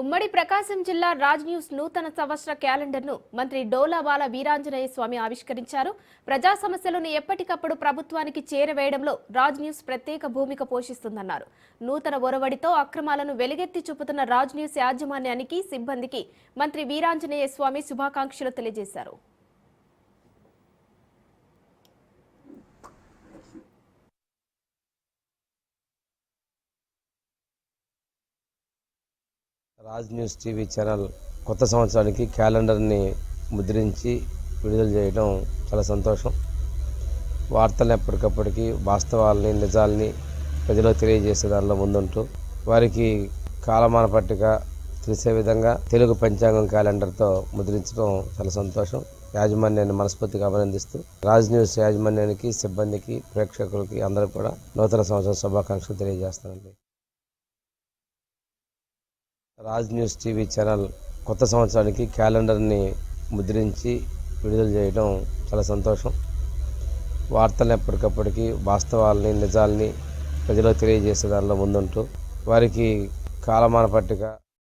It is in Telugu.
ఉమ్మడి ప్రకాశం జిల్లా రాజ్ న్యూస్ నూతన సంవత్సర క్యాలెండర్ను మంత్రి డోలాబాల వీరాంజనేయ స్వామి ఆవిష్కరించారు. ప్రజా సమస్యలను ఎప్పటికప్పుడు ప్రభుత్వానికి చేరవేయడంలో రాజ్ న్యూస్ ప్రత్యేక భూమిక పోషిస్తుందన్నారు. నూతన ఒరవడితో అక్రమాలను వెలుగెత్తి చూపుతున్న రాజ్ న్యూస్ యాజమాన్యానికి సిబ్బందికి మంత్రి వీరాంజనేయ స్వామి శుభాకాంక్షలు తెలియజేశారు. రాజ్ న్యూస్ టీవీ ఛానల్ కొత్త సంవత్సరానికి క్యాలెండర్ని ముద్రించి విడుదల చేయడం చాలా సంతోషం. వార్తలను ఎప్పటికప్పటికి వాస్తవాల్ని నిజాల్ని ప్రజలకు తెలియజేసే దానిలో ముందుంటూ వారికి కాలమాన పట్టిక తెలిసే విధంగా తెలుగు పంచాంగం క్యాలెండర్తో ముద్రించడం చాలా సంతోషం. యాజమాన్యాన్ని మనస్ఫూర్తిగా అభినందిస్తూ రాజ్ న్యూస్ యాజమాన్యానికి సిబ్బందికి ప్రేక్షకులకి అందరూ కూడా నూతన సంవత్సరం శుభాకాంక్షలు తెలియజేస్తానండి. రాజ్ న్యూస్ టీవీ ఛానల్ కొత్త సంవత్సరానికి క్యాలెండర్ని ముద్రించి విడుదల చేయడం చాలా సంతోషం. వార్తలను ఎప్పటికప్పటికి వాస్తవాల్ని నిజాల్ని ప్రజలకు తెలియజేసే దానిలో ముందుంటూ వారికి కాలమాన పట్టిక